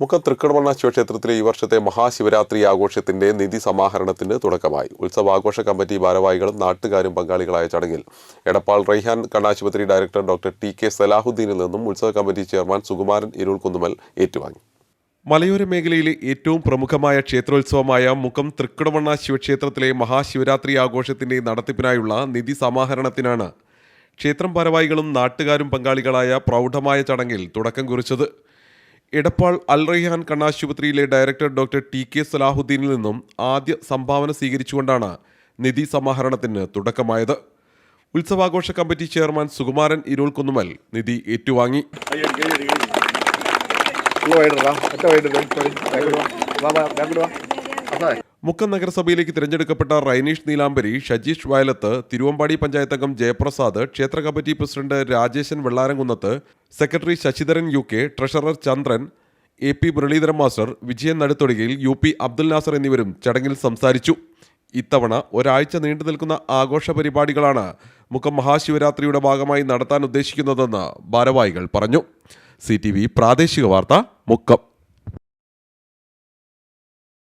മുക്കം തൃക്കടമണ്ണ ശിവക്ഷേത്രത്തിലെ ഈ വർഷത്തെ മഹാശിവരാത്രി ആഘോഷത്തിന്റെ നിധി സമാഹരണത്തിന് തുടക്കമായി. ഉത്സവാഘോഷ കമ്മിറ്റി ഭാരവാഹികളും നാട്ടുകാരും പങ്കാളികളായ ചടങ്ങിൽ എടപ്പാൾ റൈഹാൻ കണ്ണാശുപത്രി ഡയറക്ടർ ഡോക്ടർ ടി കെ സലാഹുദ്ദീനിൽ നിന്നും ഉത്സവ കമ്മിറ്റി ചെയർമാൻ സുകുമാരൻ ഇരുൾ കുന്നുമൽ ഏറ്റുവാങ്ങി. മലയോര മേഖലയിലെ ഏറ്റവും പ്രമുഖമായ ക്ഷേത്രോത്സവമായ മുഖം തൃക്കടവണ്ണ ശിവക്ഷേത്രത്തിലെ മഹാശിവരാത്രി ആഘോഷത്തിന്റെ നടത്തിപ്പിനായുള്ള നിധി സമാഹരണത്തിനാണ് ക്ഷേത്രം ഭാരവാഹികളും നാട്ടുകാരും പങ്കാളികളായ പ്രൗഢമായ ചടങ്ങിൽ തുടക്കം കുറിച്ചത്. എടപ്പാൾ അൽ റയ്ഹാൻ കണ്ണാശുപത്രിയിലെ ഡയറക്ടർ ഡോക്ടർ ടി കെ സലാഹുദ്ദീനിൽ നിന്നും ആദ്യ സംഭാവന സ്വീകരിച്ചുകൊണ്ടാണ് നിധി സമാഹരണത്തിന് തുടക്കമായത്. ഉത്സവാഘോഷ കമ്മിറ്റി ചെയർമാൻ സുകുമാരൻ ഇരുൾക്കുന്നുമൽ നിധി ഏറ്റുവാങ്ങി. മുക്കം നഗരസഭയിലേക്ക് തിരഞ്ഞെടുക്കപ്പെട്ട റൈനീഷ് നീലാംബരി ഷജീഷ് വയലത്ത് തിരുവമ്പാടി പഞ്ചായത്ത് അംഗം ജയപ്രസാദ് ക്ഷേത്ര committee president Rajeshan Vellaramkunnath secretary Sasidharan U K treasurer Chandran A P Muraleedharan master Vijayan Naduthodikayil U P Abdul Nasar എന്നിവരും ചടങ്ങിൽ സംസാരിച്ചു. ഇത്തവണ ഒരാഴ്ച നീണ്ടു നിൽക്കുന്ന ആഘോഷ പരിപാടികളാണ് മുക്കം മഹാശിവരാത്രിയുടെ ഭാഗമായി നടത്താൻ ഉദ്ദേശിക്കുന്നതെന്ന് ഭാരവാഹികൾ പറഞ്ഞു. സി പ്രാദേശിക വാർത്ത മുക്കം.